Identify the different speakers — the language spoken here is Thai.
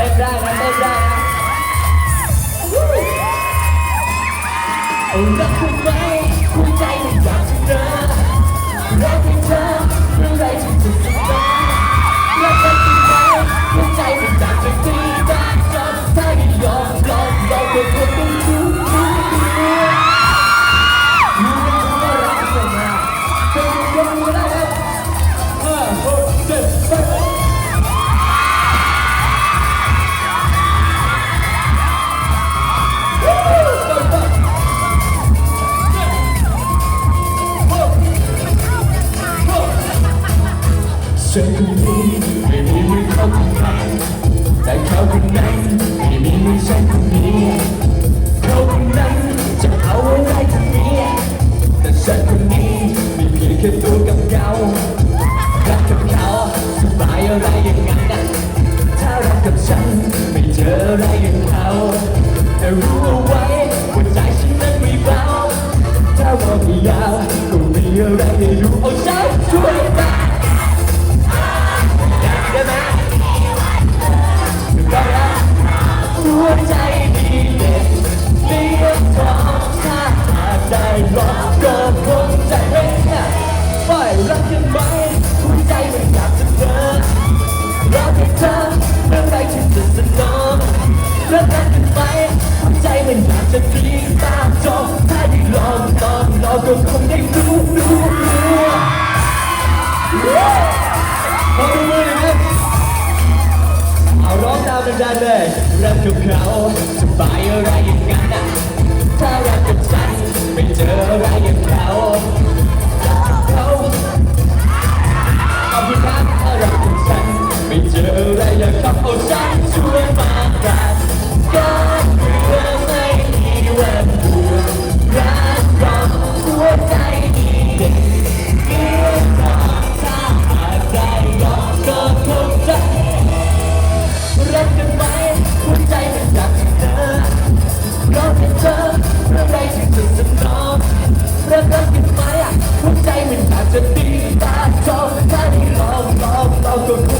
Speaker 1: เต้นได้นะเต้นได้นะรักคุณไหมคุณจะ Thank you. อยากจะกรี๊ดตามจบถ้าได้ลองลองลองก็คงได้รู้รู้รู้ขอมือหน่ยไหมเอาร้องตามดันๆเลยรักกับเขาสบายอะไรอย่างนั้นอะถ้ารักกับฉันไม่เจออะไรอย่างเขาเขาถ้ารักกับฉันไม่เจออะไรอย่างเขาเอาฉั 走开你走走走